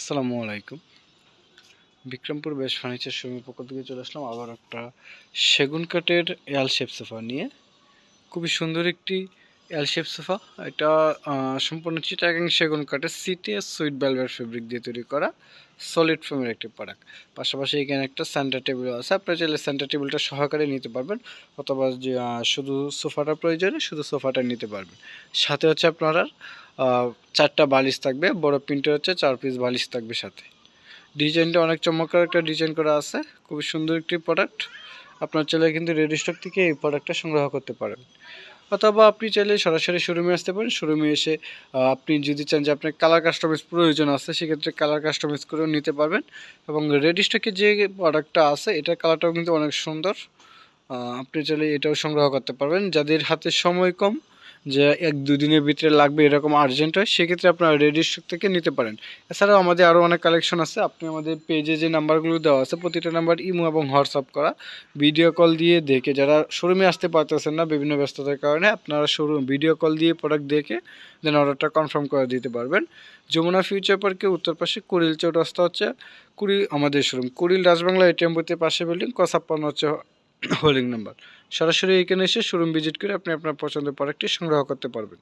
আসসালামু আলাইকুম। বিক্রমপুর বেশ ফার্নিচার শোরুমের পক্ষ থেকে চলে আসলাম আবার একটা সেগুন কাঠের এল শেপ সোফা নিয়ে। খুবই সুন্দর একটি এল শেপ সোফা এটা সম্পূর্ণ চিটাগাং সেগুন কাঠের সিটিএস সুইট ভেলভেট ফেব্রিক দিয়ে তৈরি করা সলিড ফোমের একটি প্রোডাক্ট পাশাপাশি এখানে একটা সেন্টার টেবিল আছে। আপনারা চাইলে সেন্টার টেবিলটা সহকারে নিতে পারবেন। অথবা শুধু সোফাটা প্রয়োজনে শুধু সোফাটা নিতে পারবেন। সাথে হচ্ছে আপনারা চারটা বালিশ থাকবে, বড় প্রিন্টের হচ্ছে চার পিস বালিশ থাকবে সাথে। ডিজাইনটা অনেক চমৎকার একটা ডিজাইন করা আছে, খুবই সুন্দর একটি প্রোডাক্ট আপনার চাইলে কিন্তু রেডি স্টক থেকে এই প্রোডাক্টটা সংগ্রহ করতে পারেন। অথবা আপনি চাইলে সরাসরি শোরুমে আসতে পারেন শোরুমে এসে আপনি যদি চান যে আপনার কালার কাস্টমাইজ প্রয়োজন আছে, সেক্ষেত্রে কালার কাস্টমাইজ করেও নিতে পারবেন। এবং রেডি স্টকে যে প্রোডাক্টটা আছে, এটার কালারটাও কিন্তু অনেক সুন্দর। আপনি চাইলে এটাও সংগ্রহ করতে পারবেন। যাদের হাতে সময় কম যে এক দুদিনের ভিতরে লাগবে এরকম আর্জেন্ট হয়, সেক্ষেত্রে আপনারা রেডি স্টক থেকে নিতে পারেন। এছাড়াও আমাদের আরও অনেক কালেকশন আছে, আপনি আমাদের পেজে যে নাম্বারগুলো দেওয়া আছে, প্রতিটা নাম্বার ইমো এবং হোয়াটসঅ্যাপ করা। ভিডিও কল দিয়ে দেখে, যারা শোরুমে আসতে পারতেছেন না বিভিন্ন ব্যস্ততার কারণে, আপনারা শোরুম ভিডিও কল দিয়ে প্রোডাক্ট দেখে দেন অর্ডারটা কনফার্ম করে দিতে পারবেন। যমুনা ফিউচার পার্কে উত্তর পাশে কুড়িল চৌরাস্তা হচ্ছে কুড়ি আমাদের শোরুম কুড়িল রাজবাংলা এটিএম বুথের পাশে বিল্ডিং কসাপ্পান্ন হচ্ছে হোল্ডিং নাম্বার। সরাসরি এখানে এসে শোরুম ভিজিট করে আপনি আপনার পছন্দের প্রোডাক্টটি সংগ্রহ করতে পারবেন।